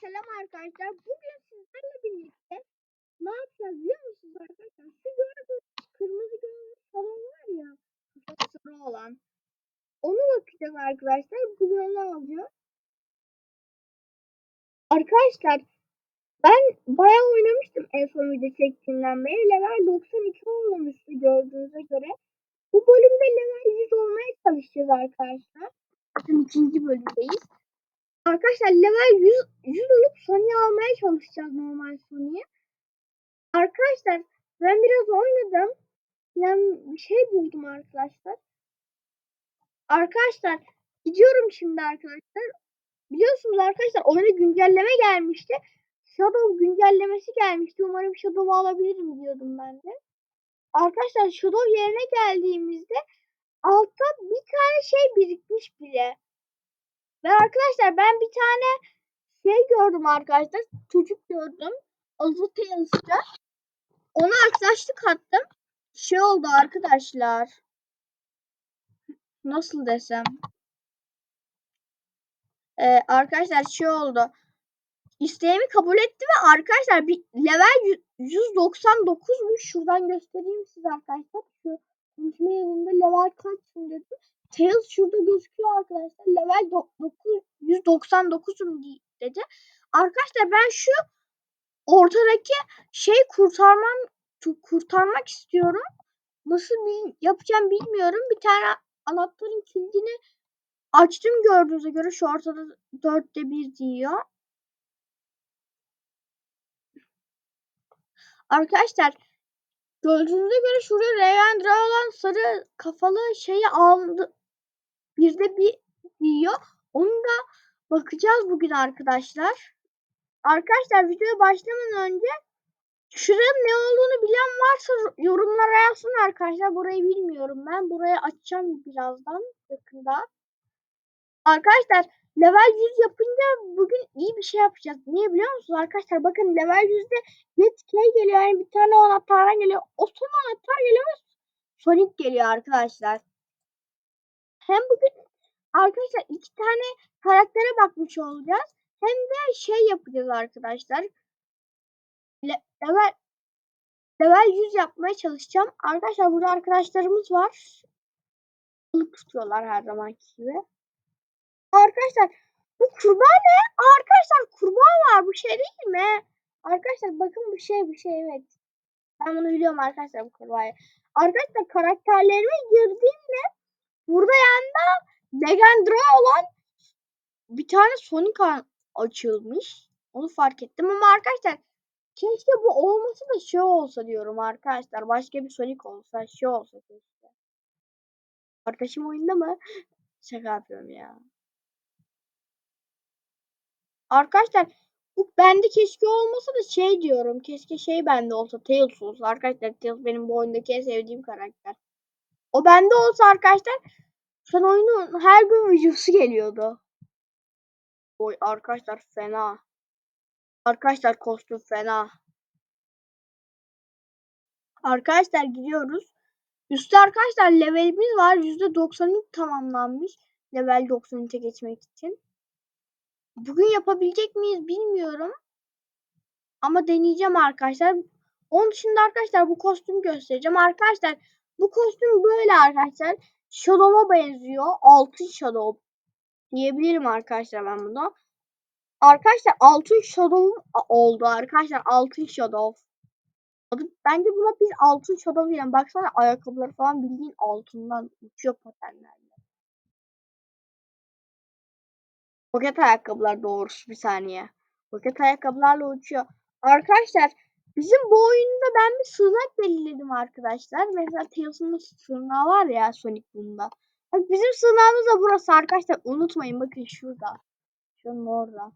selam arkadaşlar. Bugün sizlerle birlikte ne yapacağız biliyor musunuz arkadaşlar? Şu gördüğünüz kırmızı gördüğünüz salon var ya. Sarı olan. Onu bakacağız arkadaşlar. Onu alacağız. Arkadaşlar ben bayağı oynamıştım en son video çektiğimden beri. Level 92 olmamıştı gördüğünüze göre. Bu bölümde level 100 olmaya çalışacağız arkadaşlar. Bakın ikinci bölümdeyiz. Arkadaşlar level 100, 100 olup Sony'yi almaya çalışacağız normal Sony'yi. Arkadaşlar ben biraz oynadım. Yani bir şey buldum arkadaşlar. Arkadaşlar gidiyorum şimdi arkadaşlar. Biliyorsunuz arkadaşlar oyuna güncelleme gelmişti. Shadow güncellemesi gelmişti. Umarım Shadow'u alabilirim diyordum ben de. Arkadaşlar Shadow yerine geldiğimizde altta bir tane şey birikmiş bile. Ve arkadaşlar ben bir tane şey gördüm arkadaşlar. Çocuk gördüm. Azı Tales'ta. Ona arkadaşlık attım. Şey oldu arkadaşlar. Nasıl desem. Ee, arkadaşlar şey oldu. İsteğimi kabul etti ve arkadaşlar bir level 199'muş. Şuradan göstereyim size arkadaşlar. Konuşma yerinde level kaçsın dedim. Tails şurada gözüküyor arkadaşlar. Level 199 dedi. Arkadaşlar ben şu ortadaki şey kurtarmam kurtarmak istiyorum. Nasıl bir yapacağım bilmiyorum. Bir tane anahtarın kilidini açtım gördüğünüze göre şu ortada dörtte bir diyor. Arkadaşlar gördüğünüze göre şurada Revendra olan sarı kafalı şeyi aldı. Bir de bir diyor. Onu da bakacağız bugün arkadaşlar. Arkadaşlar videoya başlamadan önce şuranın ne olduğunu bilen varsa yorumlara yazsın arkadaşlar. Burayı bilmiyorum ben. Burayı açacağım birazdan yakında. Arkadaşlar level 100 yapınca bugün iyi bir şey yapacağız. Niye biliyor musunuz arkadaşlar? Bakın level 100'de net K geliyor. Yani bir tane anahtardan geliyor. O son anahtar geliyor Sonic geliyor arkadaşlar. Hem bugün arkadaşlar iki tane karaktere bakmış olacağız. Hem de şey yapacağız arkadaşlar. Le level level 100 yapmaya çalışacağım. Arkadaşlar burada arkadaşlarımız var. Balık tutuyorlar her zamanki gibi. Arkadaşlar bu kurbağa ne? Arkadaşlar kurbağa var. Bu şey değil mi? Arkadaşlar bakın bu şey bu şey evet. Ben bunu biliyorum arkadaşlar bu kurbağayı. Arkadaşlar karakterlerime girdiğimde burada yanında Legendra olan bir tane Sonic açılmış. Onu fark ettim ama arkadaşlar keşke bu olması da şey olsa diyorum arkadaşlar. Başka bir Sonic olsa şey olsa keşke. Arkadaşım oyunda mı? Şaka yapıyorum ya. Arkadaşlar bu bende keşke olmasa da şey diyorum. Keşke şey bende olsa. Tails olsa. Arkadaşlar Tails benim bu oyundaki en sevdiğim karakter. O bende olsa arkadaşlar an oyunun her gün videosu geliyordu. Oy arkadaşlar fena. Arkadaşlar kostüm fena. Arkadaşlar gidiyoruz. Üstte arkadaşlar levelimiz var. %93 tamamlanmış. Level 93'e geçmek için. Bugün yapabilecek miyiz bilmiyorum. Ama deneyeceğim arkadaşlar. Onun dışında arkadaşlar bu kostümü göstereceğim. Arkadaşlar bu kostüm böyle arkadaşlar. Shadow'a benziyor. Altın Shadow diyebilirim arkadaşlar ben bunu. Arkadaşlar altın Shadow oldu arkadaşlar. Altın Shadow. Bence buna biz altın Shadow diyelim. Baksana ayakkabıları falan bildiğin altından uçuyor patenlerle. Roket ayakkabılar doğrusu bir saniye. Roket ayakkabılarla uçuyor. Arkadaşlar bizim bu oyunda ben bir sığınak belirledim arkadaşlar. Mesela Tails'ın sığınağı var ya Sonic. Bak bizim sığınağımız da burası arkadaşlar. Unutmayın bakın şurada. Şunun orada.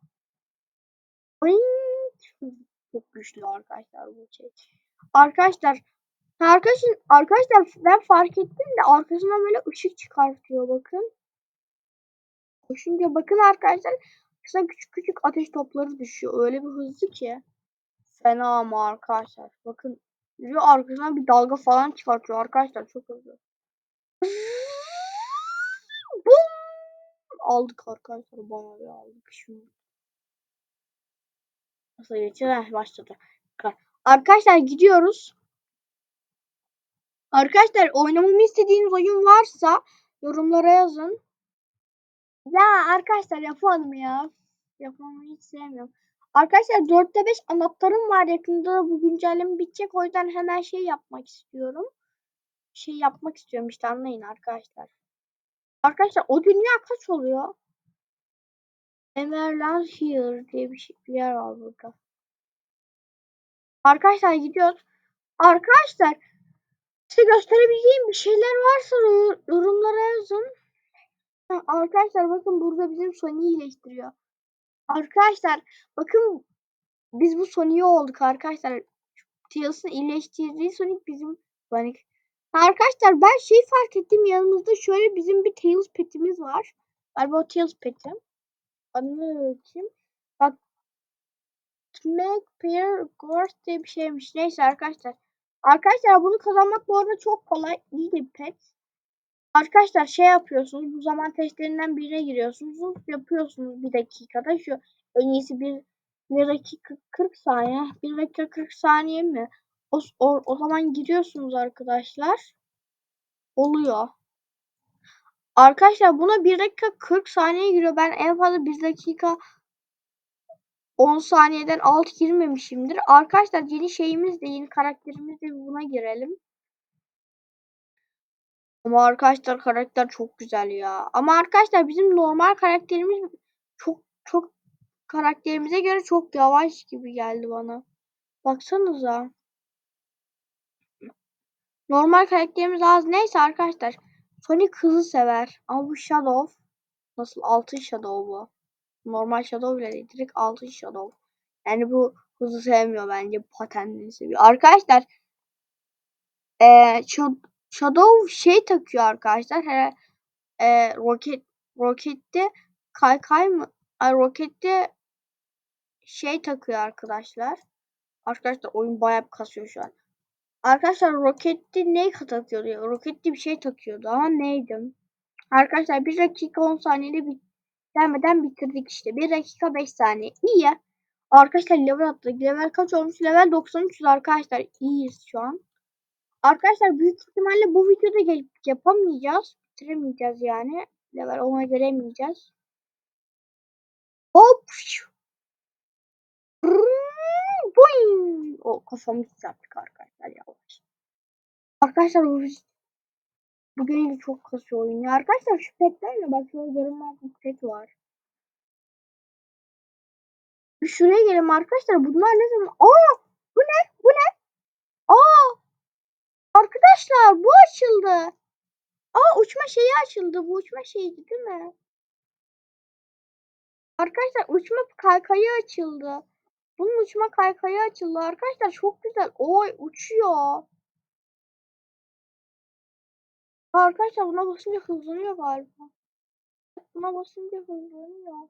Ay, çok güçlü arkadaşlar bu şey. Arkadaşlar Arkadaşlar, arkadaşlar ben fark ettim de arkasından böyle ışık çıkartıyor bakın. Koşunca bakın arkadaşlar kısa küçük küçük ateş topları düşüyor. Öyle bir hızlı ki. Fena ama arkadaşlar. Bakın yürüyor arkasından bir dalga falan çıkartıyor arkadaşlar. Çok hızlı. Bum! Aldık arkadaşlar. Bayağı bir aldık şunu. Nasıl? Heh, başladı. Arkadaşlar gidiyoruz. Arkadaşlar oynamamı istediğiniz oyun varsa yorumlara yazın. Ya arkadaşlar yapalım ya. Yapmayı hiç sevmiyorum. Arkadaşlar 4'te 5 anahtarım var yakında da bu güncelleme bitecek. O yüzden hemen şey yapmak istiyorum. Şey yapmak istiyorum işte anlayın arkadaşlar. Arkadaşlar o dünya kaç oluyor? Emerland Here diye bir, şey, bir yer var burada. Arkadaşlar gidiyoruz. Arkadaşlar size gösterebileceğim bir şeyler varsa yorumlara yazın. Arkadaşlar bakın burada bizim Sony'yi iyileştiriyor. Arkadaşlar bakın biz bu Sony'yi olduk arkadaşlar. Tails'ın iyileştirdiği Sonic bizim Sonic. Arkadaşlar ben şey fark ettim yanımızda şöyle bizim bir Tails petimiz var. Galiba o Tails petim. Adını kim? Bak Make Pair Ghost diye bir şeymiş. Neyse arkadaşlar. Arkadaşlar bunu kazanmak bu arada çok kolay. İyi bir pet. Arkadaşlar şey yapıyorsunuz. Bu zaman testlerinden birine giriyorsunuz. Yapıyorsunuz bir dakikada. Şu en iyisi bir, bir dakika 40 saniye. Bir dakika 40 saniye mi? O, o, o zaman giriyorsunuz arkadaşlar. Oluyor. Arkadaşlar buna 1 dakika 40 saniye giriyor. Ben en fazla 1 dakika 10 saniyeden alt girmemişimdir. Arkadaşlar yeni şeyimiz de yeni karakterimiz de buna girelim. Ama arkadaşlar karakter çok güzel ya. Ama arkadaşlar bizim normal karakterimiz çok çok karakterimize göre çok yavaş gibi geldi bana. Baksanıza. Normal karakterimiz az. Neyse arkadaşlar. Sonic hızı sever. Ama bu Shadow. Nasıl? Altın Shadow bu. Normal Shadow bile değil. Direkt altın Shadow. Yani bu hızı sevmiyor bence. Patentini seviyor. Arkadaşlar. Ee, Shadow şey takıyor arkadaşlar. He, e, roket rokette kaykay mı? Ay rokette şey takıyor arkadaşlar. Arkadaşlar oyun bayağı kasıyor şu an. Arkadaşlar rokette ne takıyordu ya? Rokette bir şey takıyordu ama neydi? Arkadaşlar 1 dakika 10 saniyede bit gelmeden bitirdik işte. 1 dakika 5 saniye. İyi. Arkadaşlar level attık. Level kaç olmuş? Level 93 arkadaşlar. İyiyiz şu an. Arkadaşlar büyük ihtimalle bu videoda yapamayacağız. Bitiremeyeceğiz yani. Level 10'a göremeyeceğiz. Hop. Boing. O kafamı çarptık arkadaşlar ya. Arkadaşlar bu bugün de çok kasıyor oyun. Arkadaşlar şu petlerle bak şöyle bir pet var. Şuraya gelin arkadaşlar. Bunlar ne zaman? Aa! Bu ne? Bu ne? Aa! Arkadaşlar bu açıldı. Aa uçma şeyi açıldı. Bu uçma şeydi değil mi? Arkadaşlar uçma kaykayı açıldı. Bunun uçma kaykayı açıldı. Arkadaşlar çok güzel. Oy uçuyor. Arkadaşlar buna basınca hızlanıyor galiba. Buna basınca hızlanıyor.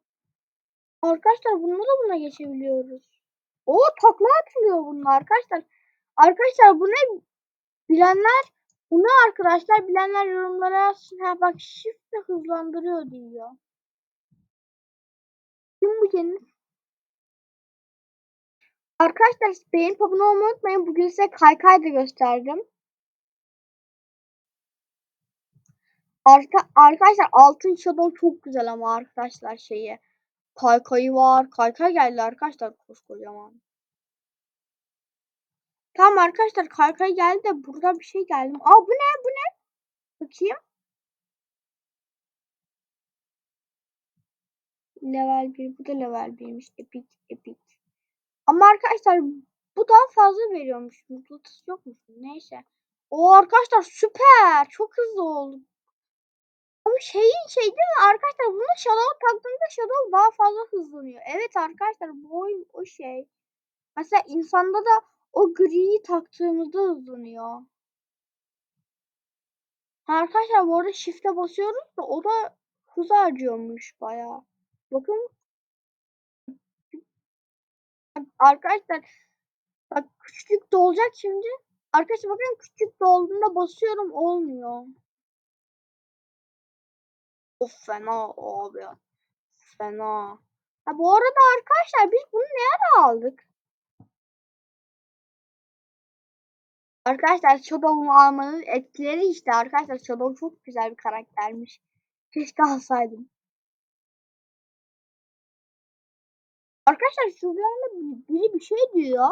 Arkadaşlar bununla da buna geçebiliyoruz. O takla atılıyor bunlar arkadaşlar. Arkadaşlar bu ne? Bilenler bunu arkadaşlar bilenler yorumlara yazsın. Ha bak shift hızlandırıyor diyor. Kim bu kendisi? Arkadaşlar beğenip abone olmayı unutmayın. Bugün size kaykay da gösterdim. Arka, arkadaşlar altın shadow çok güzel ama arkadaşlar şeyi. Kaykayı var. Kaykay geldi arkadaşlar koskocaman. Tamam arkadaşlar kaykay geldi de burada bir şey geldi. Aa bu ne bu ne? Bakayım. Level 1 bu da level 1'miş. Epic epic. Ama arkadaşlar bu daha fazla veriyormuş. Mutlutus yok mu? Neyse. O arkadaşlar süper. Çok hızlı oldu. Ama şeyin şey değil mi arkadaşlar bunu Shadow taktığında Shadow daha fazla hızlanıyor. Evet arkadaşlar bu oyun o şey. Mesela insanda da o griyi taktığımızda hızlanıyor. Arkadaşlar bu arada shift'e basıyoruz da o da hız harcıyormuş bayağı. Bakın. Arkadaşlar bak küçük dolacak şimdi. Arkadaşlar bakın küçük dolduğunda basıyorum olmuyor. Of fena abi. Fena. Ha, bu arada arkadaşlar biz bunu ne ara aldık? Arkadaşlar Shadow'u almanın etkileri işte arkadaşlar Shadow çok güzel bir karaktermiş. Keşke alsaydım. Arkadaşlar şurada biri bir şey diyor.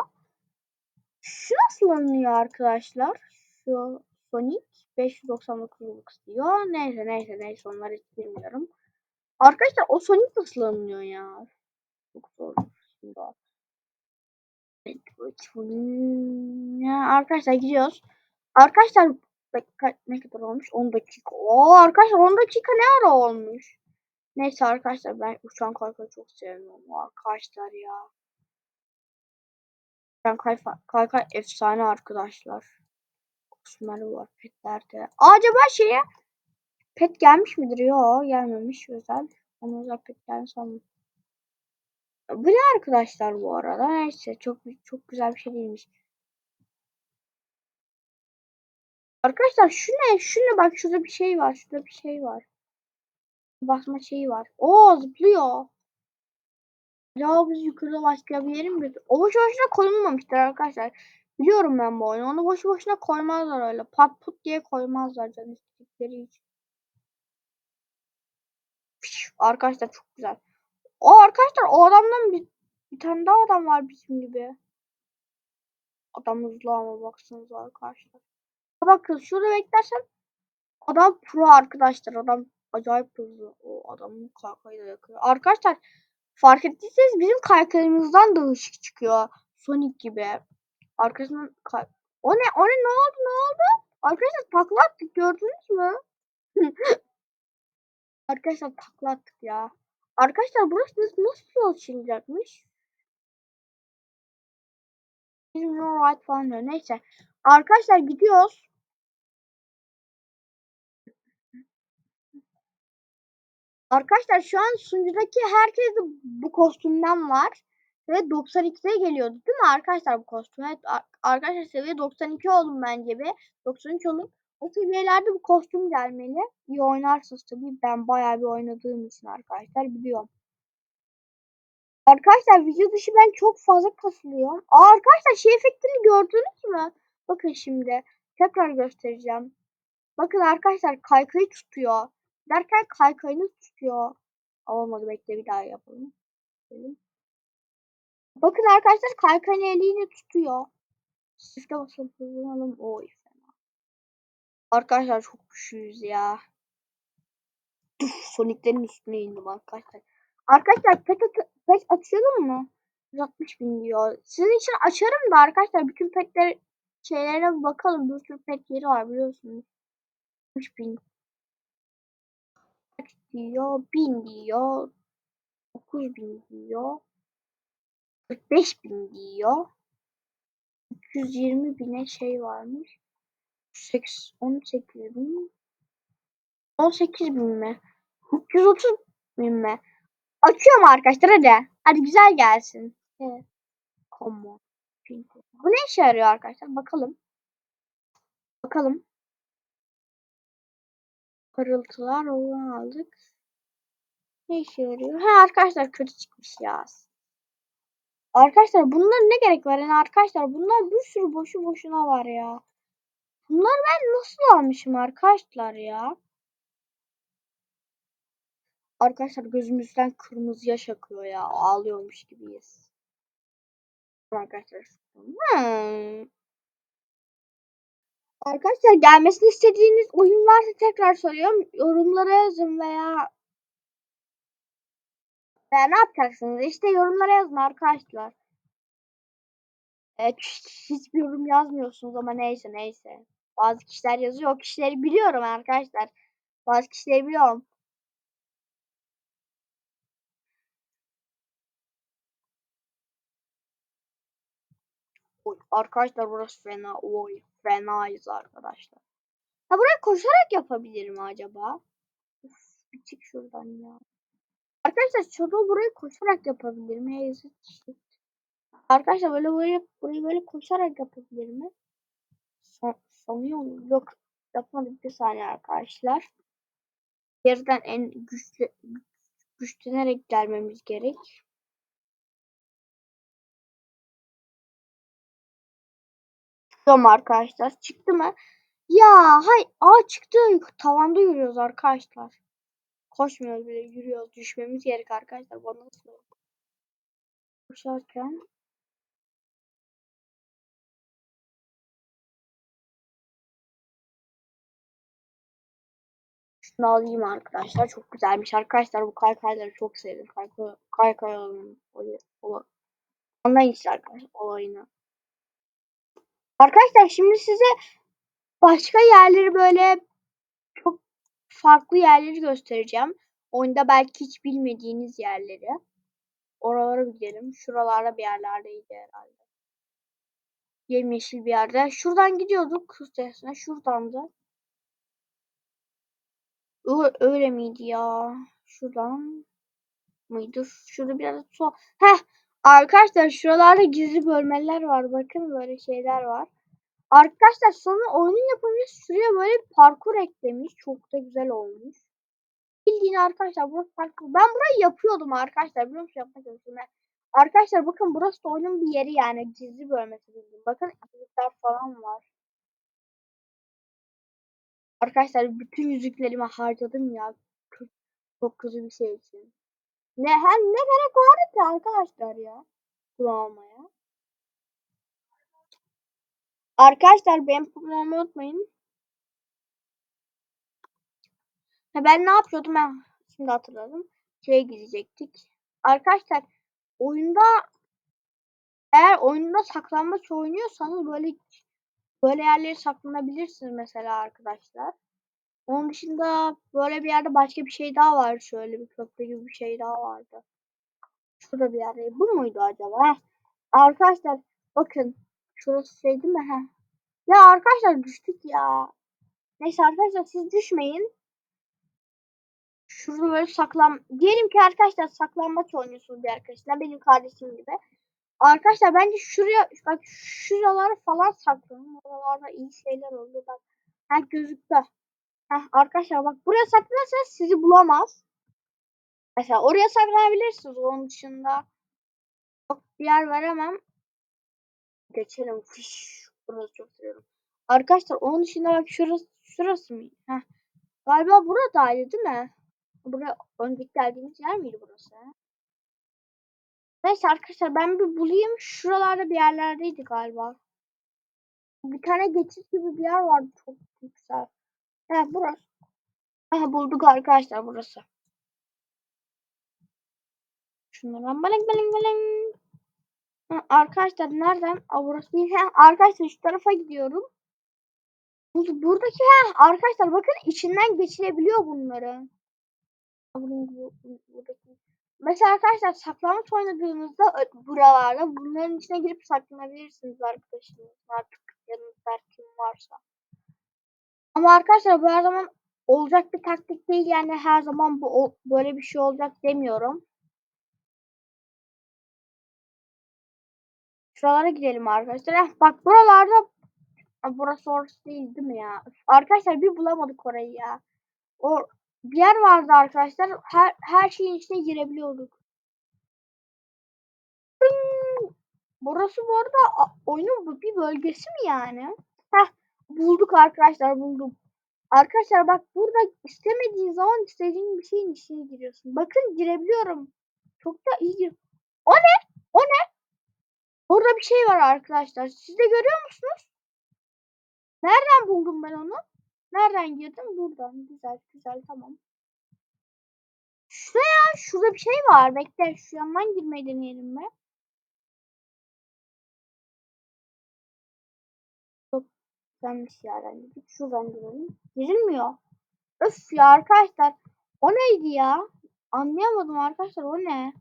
Şu nasıl alınıyor arkadaşlar? Şu Sonic 599 diyor. Neyse neyse neyse onları hiç bilmiyorum. Arkadaşlar o Sonic nasıl alınıyor ya? Çok zor. Şimdi. Ya arkadaşlar gidiyoruz. Arkadaşlar ne kadar olmuş? 10 dakika. Oo arkadaşlar 10 dakika ne ara olmuş? Neyse arkadaşlar ben uçan kaykayı çok sevmiyorum arkadaşlar ya. Uçan kaykay, kaykay efsane arkadaşlar. Kostümleri var petlerde. Acaba şeye pet gelmiş midir? Yok gelmemiş özel. Onu özel pet sanmıyorum. Bu ne arkadaşlar bu arada? Neyse çok çok güzel bir şey değilmiş. Arkadaşlar şu ne? Şu ne? Bak şurada bir şey var. Şurada bir şey var. Basma şeyi var. Oo zıplıyor. Ya biz yukarıda başka bir yerim mi? O boşu boşuna koyulmamıştır arkadaşlar. Biliyorum ben bu oyunu. Onu boşu boşuna koymazlar öyle. Pat put diye koymazlar canım. Arkadaşlar çok güzel. O arkadaşlar o adamdan bir, bir tane daha adam var bizim gibi. Adam hızlı ama baksanıza arkadaşlar. Bakın şurada beklersem adam pro arkadaşlar. Adam acayip hızlı. O adamın kaykayı da yakıyor. Arkadaşlar fark ettiyseniz bizim kaykayımızdan da ışık çıkıyor. Sonic gibi. Arkasından kay o ne? O ne? Ne oldu? Ne oldu? Arkadaşlar takla attık gördünüz mü? Arkadaşlar takla attık ya. Arkadaşlar burası nasıl açılacakmış? Bizim no right falan diyor. Neyse. Arkadaşlar gidiyoruz. Arkadaşlar şu an sunucudaki herkes bu kostümden var. Ve 92'ye geliyordu değil mi arkadaşlar bu kostüm? Evet arkadaşlar seviye 92 oldum bence bir. 93 olup o seviyelerde bu kostüm gelmeli. İyi oynarsınız tabii. Ben bayağı bir oynadığım için arkadaşlar biliyorum. Arkadaşlar video dışı ben çok fazla kasılıyorum. Aa, arkadaşlar şey efektini gördünüz mü? Bakın şimdi. Tekrar göstereceğim. Bakın arkadaşlar kaykayı tutuyor. Derken kaykayını tutuyor. Olmadı bekle bir daha yapalım. Bakın arkadaşlar kaykayın eliyle tutuyor. Shift'e basıp hızlanalım. Oy fena. Arkadaşlar çok güçlüyüz ya. Duf, Sonic'lerin üstüne indim arkadaşlar. Arkadaşlar pet, at pet açalım mı? 160 bin diyor. Sizin için açarım da arkadaşlar bütün petler şeylere bakalım. Bir sürü pet yeri var biliyorsunuz. 60 bin diyor. 1000 diyor. 9000 diyor. 45 bin diyor. 220 bine şey varmış. 18 bin. 18 bin mi? 330 bin mi? Açıyorum arkadaşlar hadi. Hadi güzel gelsin. Evet. Come on. Bu ne işe yarıyor arkadaşlar? Bakalım. Bakalım. Parıltılar onu aldık. Ne işe yarıyor? Ha arkadaşlar kötü çıkmış ya. Arkadaşlar bunlar ne gerek var? Yani arkadaşlar bunlar bir sürü boşu boşuna var ya. Bunlar ben nasıl almışım arkadaşlar ya? Arkadaşlar gözümüzden kırmızı yaş akıyor ya. Ağlıyormuş gibiyiz. Arkadaşlar. Hmm. Arkadaşlar gelmesini istediğiniz oyun varsa tekrar soruyorum. Yorumlara yazın veya veya ne yapacaksınız? İşte yorumlara yazın arkadaşlar. Evet, hiçbir yorum yazmıyorsunuz ama neyse neyse. Bazı kişiler yazıyor. O kişileri biliyorum arkadaşlar. Bazı kişileri biliyorum. Oy, arkadaşlar burası fena. Oy fenayız arkadaşlar. Ha buraya koşarak yapabilir mi acaba? Uf, bir çık şuradan ya. Arkadaşlar şurada burayı koşarak yapabilir mi? Arkadaşlar böyle böyle burayı böyle koşarak yapabilir mi? sanıyorum yok yapmadık bir saniye arkadaşlar. Geriden en güçlü güçlenerek gelmemiz gerek. Çıkıyorum arkadaşlar. Çıktı mı? Ya hay aa çıktı. Tavanda yürüyoruz arkadaşlar. Koşmuyoruz bile yürüyoruz. Düşmemiz gerek arkadaşlar. Bana nasıl? Koşarken şunu alayım arkadaşlar. Çok güzelmiş arkadaşlar. Bu kaykayları çok sevdim. Kaykay, kaykay. Anlayın işte arkadaşlar olayını. Arkadaşlar şimdi size başka yerleri böyle çok farklı yerleri göstereceğim. Oyunda belki hiç bilmediğiniz yerleri. Oralara gidelim. Şuralarda bir yerlerdeydi herhalde. Yemyeşil bir yerde. Şuradan gidiyorduk kız testine. Şuradandı. Öyle, öyle miydi ya? Şuradan mıydı? Şurada biraz so. Heh. Arkadaşlar şuralarda gizli bölmeler var. Bakın böyle şeyler var. Arkadaşlar sonra oyunun yapımcısı şuraya böyle parkur eklemiş. Çok da güzel olmuş. Bildiğin arkadaşlar burası parkur. Ben burayı yapıyordum arkadaşlar. Biliyor musun yapmak istiyorum. Arkadaşlar bakın burası da oyunun bir yeri yani. Gizli bölmesi bildiğin. Bakın yüzükler falan var. Arkadaşlar bütün yüzüklerimi harcadım ya. Çok, çok kötü bir şey için. Ne hem ne gerek vardı ki arkadaşlar ya. Bunu almaya. Arkadaşlar benim programımı unutmayın. Ha ben ne yapıyordum ben şimdi hatırladım. Şeye gidecektik. Arkadaşlar oyunda eğer oyunda saklanmaç oynuyorsanız böyle böyle yerlere saklanabilirsiniz mesela arkadaşlar. Onun dışında böyle bir yerde başka bir şey daha var. Şöyle bir köprü gibi bir şey daha vardı. Şurada bir yerde. Bu muydu acaba? Arkadaşlar bakın. Şurası şey değil mi? Heh. Ya arkadaşlar düştük ya. Neyse arkadaşlar siz düşmeyin. Şurada böyle saklan... Diyelim ki arkadaşlar saklanmaç oynuyorsunuz bir arkadaşlar. Benim kardeşim gibi. Arkadaşlar bence şuraya bak şuralara falan saklanın. Oralarda iyi şeyler oldu. Bak. Ha gözüktü. Heh, arkadaşlar bak buraya saklanırsanız sizi bulamaz. Mesela oraya saklanabilirsiniz. Onun dışında çok bir yer veremem. Geçelim. Fiş. Burası çok seviyorum. Arkadaşlar onun dışında bak şurası şurası mı? Heh. Galiba buradaydı değil mi? Buraya önceki geldiğimiz yer miydi burası? Neyse arkadaşlar ben bir bulayım. Şuralarda bir yerlerdeydi galiba. Bir tane geçit gibi bir yer vardı. Çok güzel. Evet burası. Aha bulduk arkadaşlar burası. Şunlardan baling baling. Ha, arkadaşlar nereden? Aa, burası değil. Arkadaşlar şu tarafa gidiyorum. Buradaki ha, arkadaşlar bakın içinden geçilebiliyor bunları. Buradaki. Mesela arkadaşlar saklanmaç oynadığınızda buralarda bunların içine girip saklanabilirsiniz arkadaşınız artık yanınızda kim varsa. Ama arkadaşlar bu her zaman olacak bir taktik değil yani her zaman bu böyle bir şey olacak demiyorum. Şuralara gidelim arkadaşlar. Eh, bak buralarda burası orası değil değil mi ya? Arkadaşlar bir bulamadık orayı ya. O bir yer vardı arkadaşlar. Her her şeyin içine girebiliyorduk. Burası bu arada oyunun bir bölgesi mi yani? Heh, bulduk arkadaşlar bulduk. Arkadaşlar bak burada istemediğin zaman istediğin bir şeyin içine giriyorsun. Bakın girebiliyorum. Çok da iyi. O ne? O ne? Orada bir şey var arkadaşlar. Siz de görüyor musunuz? Nereden buldum ben onu? Nereden girdim? Buradan. Güzel güzel tamam. Şuraya şurada bir şey var. Bekle şu yandan girmeyi deneyelim mi? Çok güzelmiş yerden girdik. Şuradan girelim. Girilmiyor. Öf ya arkadaşlar. O neydi ya? Anlayamadım arkadaşlar o ne?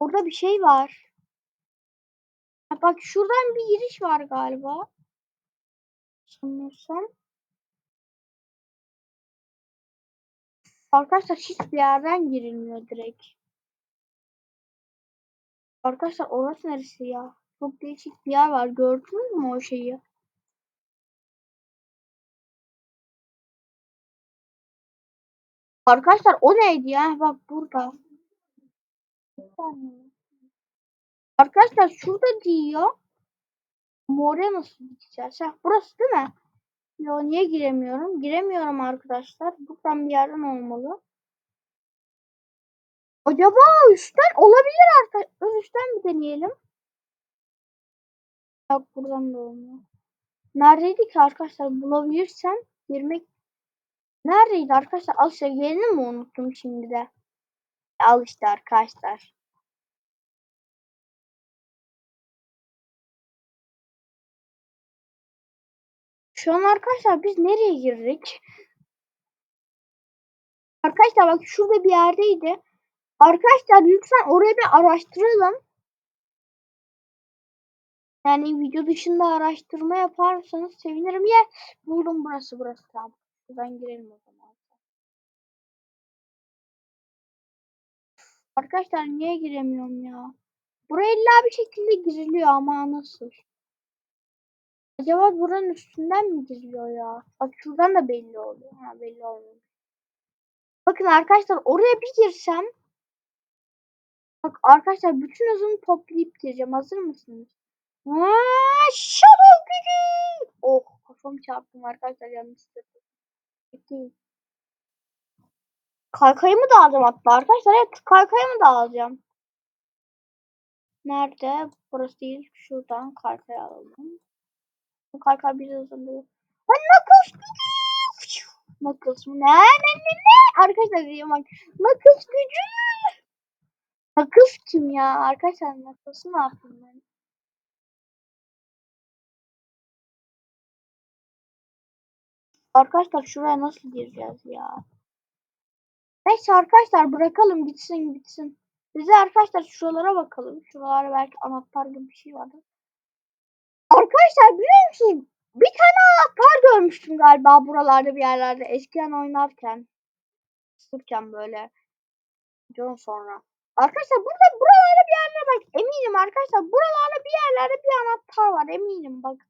Orada bir şey var. Bak şuradan bir giriş var galiba. Sanırsam. Arkadaşlar hiçbir yerden girilmiyor direkt. Arkadaşlar orası neresi ya? Çok değişik bir yer var. Gördünüz mü o şeyi? Arkadaşlar o neydi ya? Bak burada. Arkadaşlar şurada diyor. Ama oraya nasıl gideceğiz? Heh, burası değil mi? Yo niye giremiyorum? Giremiyorum arkadaşlar. Buradan bir yerden olmalı. Acaba üstten olabilir arkadaşlar. Üstten bir deneyelim. Yok buradan da olmuyor. Neredeydi ki arkadaşlar? Bulabilirsem girmek Neredeydi arkadaşlar? İşte yerini mi unuttum şimdi de? Al işte arkadaşlar. Şu an arkadaşlar biz nereye girdik? Arkadaşlar bak şurada bir yerdeydi. Arkadaşlar lütfen orayı bir araştıralım. Yani video dışında araştırma yaparsanız sevinirim. Ya buldum burası burası tamam. Buradan girelim o zaman. Arkadaşlar niye giremiyorum ya? Buraya illa bir şekilde giriliyor ama nasıl? Acaba buranın üstünden mi giriliyor ya? Bak şuradan da belli oluyor. Ha belli olmuyor. Bakın arkadaşlar oraya bir girsem Bak arkadaşlar bütün hızımı toplayıp gireceğim. Hazır mısınız? Shadow gücü. Oh kafamı çarptım arkadaşlar yanlışlıkla. Peki. Kaykayımı da alacağım hatta arkadaşlar. Evet kaykayımı da alacağım. Nerede? Burası değil. Şuradan kaykayı alalım. Kaykay bizi hızlandırıyor. Ay Knuckles gücü. Knuckles mı? Ne? Ne ne ne? Arkadaşlar diyeyim bak. Knuckles gücü. Knuckles kim ya? Arkadaşlar Knuckles'ı ne yapayım ben? Arkadaşlar şuraya nasıl gireceğiz ya? Neyse arkadaşlar bırakalım gitsin gitsin. Bize arkadaşlar şuralara bakalım. Şuralara belki anahtar gibi bir şey vardır. Arkadaşlar biliyor musunuz? Bir tane anahtar görmüştüm galiba buralarda bir yerlerde. Eskiden oynarken. Sırken böyle. Videonun sonra. Arkadaşlar burada buralarda bir yerlerde bak eminim arkadaşlar buralarda bir yerlerde bir anahtar var eminim bak.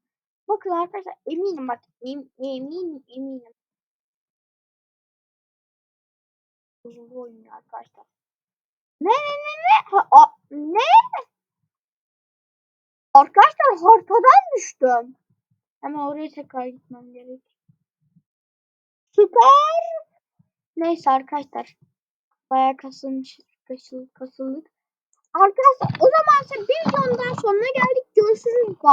Bakın arkadaşlar eminim bak em, eminim eminim. Huzurlu oyun arkadaşlar. Ne ne ne ne? Ha, a, ne? Arkadaşlar haritadan düştüm. Hemen oraya tekrar gitmem gerek. Süper. Neyse arkadaşlar. Bayağı kasılmış, kasıl, kasıldık. Arkadaşlar o zaman size bir videonun sonuna geldik. Görüşürüz. Bye.